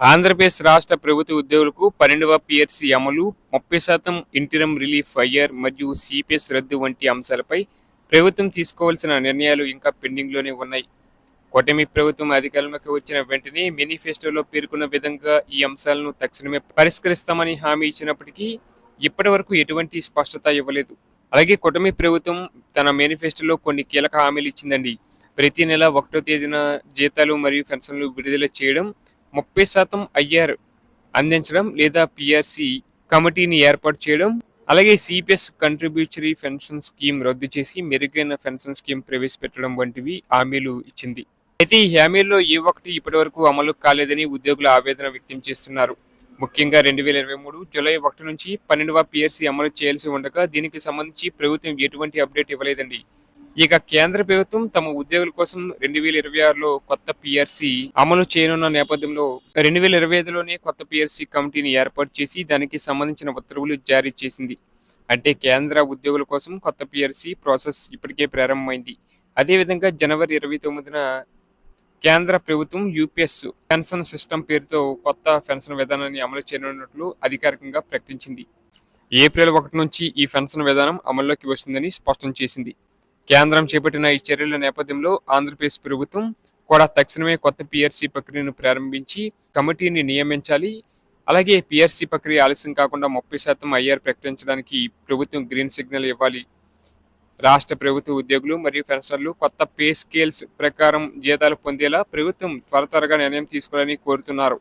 ఆంధ్రప్రదేశ్ రాష్ట్ర ప్రభుత్వ ఉద్యోగులకు పన్నెండవ పిఆర్సీ అమలు ముప్పై శాతం ఇంటిరం రిలీఫ్ ఫైర్ మరియు సిపిఎస్ రద్దు వంటి అంశాలపై ప్రభుత్వం తీసుకోవాల్సిన నిర్ణయాలు ఇంకా పెండింగ్లోనే ఉన్నాయి. కూటమి ప్రభుత్వం అధికారంలోకి వచ్చిన వెంటనే మేనిఫెస్టోలో పేర్కొన్న విధంగా ఈ అంశాలను తక్షణమే పరిష్కరిస్తామని హామీ ఇచ్చినప్పటికీ ఇప్పటి వరకు ఎటువంటి స్పష్టత ఇవ్వలేదు. అలాగే కూటమి ప్రభుత్వం తన మేనిఫెస్టోలో కొన్ని కీలక హామీలు ఇచ్చిందండి. ప్రతి నెల ఒకటో తేదీన జీతాలు మరియు పెన్షన్లు విడుదల చేయడం ముప్పై శాతం ఐఆర్ అందించడం లేదా పిఆర్సి కమిటీని ఏర్పాటు చేయడం అలాగే సిపిఎస్ కంట్రిబ్యూటరీ పెన్షన్ స్కీమ్ రద్దు చేసి మెరుగైన పెన్షన్ స్కీమ్ ప్రవేశపెట్టడం వంటివి హామీలు ఇచ్చింది. అయితే ఈ హామీల్లో ఏ ఒక్కటి ఇప్పటివరకు అమలు కాలేదని ఉద్యోగులు ఆవేదన వ్యక్తం చేస్తున్నారు. ముఖ్యంగా రెండు వేల ఇరవై మూడు జూలై ఒకటి నుంచి పన్నెండవ పిఆర్సీ అమలు చేయాల్సి ఉండగా దీనికి సంబంధించి ప్రభుత్వం ఎటువంటి అప్డేట్ ఇవ్వలేదండి. ఇక కేంద్ర ప్రభుత్వం తమ ఉద్యోగుల కోసం రెండు వేల ఇరవై ఆరులో కొత్త పిఆర్సీ అమలు చేయనున్న నేపథ్యంలో రెండు వేల ఇరవై ఐదులోనే కొత్త పిఆర్సీ కమిటీని ఏర్పాటు చేసి దానికి సంబంధించిన ఉత్తర్వులు జారీ చేసింది. అంటే కేంద్ర ఉద్యోగుల కోసం కొత్త పిఆర్సీ ప్రాసెస్ ఇప్పటికే ప్రారంభమైంది. అదేవిధంగా జనవరి ఇరవై తొమ్మిదిన కేంద్ర ప్రభుత్వం యూపీఎస్ పెన్షన్ సిస్టమ్ పేరుతో కొత్త పెన్షన్ విధానాన్ని అమలు చేయనున్నట్లు అధికారికంగా ప్రకటించింది. ఏప్రిల్ ఒకటి నుంచి ఈ పెన్షన్ విధానం అమల్లోకి వస్తుందని స్పష్టం చేసింది. కేంద్రం చేపట్టిన ఈ చర్యల నేపథ్యంలో ఆంధ్రప్రదేశ్ ప్రభుత్వం కూడా తక్షణమే కొత్త పిఆర్సీ ప్రక్రియను ప్రారంభించి కమిటీని నియమించాలి. అలాగే పిఆర్సీ ప్రక్రియ ఆలస్యం కాకుండా ముప్పై శాతం ఐఆర్ ప్రకటించడానికి ప్రభుత్వం గ్రీన్ సిగ్నల్ ఇవ్వాలి. రాష్ట్ర ప్రభుత్వ ఉద్యోగులు మరియు పెన్షన్లు కొత్త పే స్కేల్స్ ప్రకారం జీతాలు పొందేలా ప్రభుత్వం త్వర త్వరగా నిర్ణయం తీసుకోవాలని కోరుతున్నారు.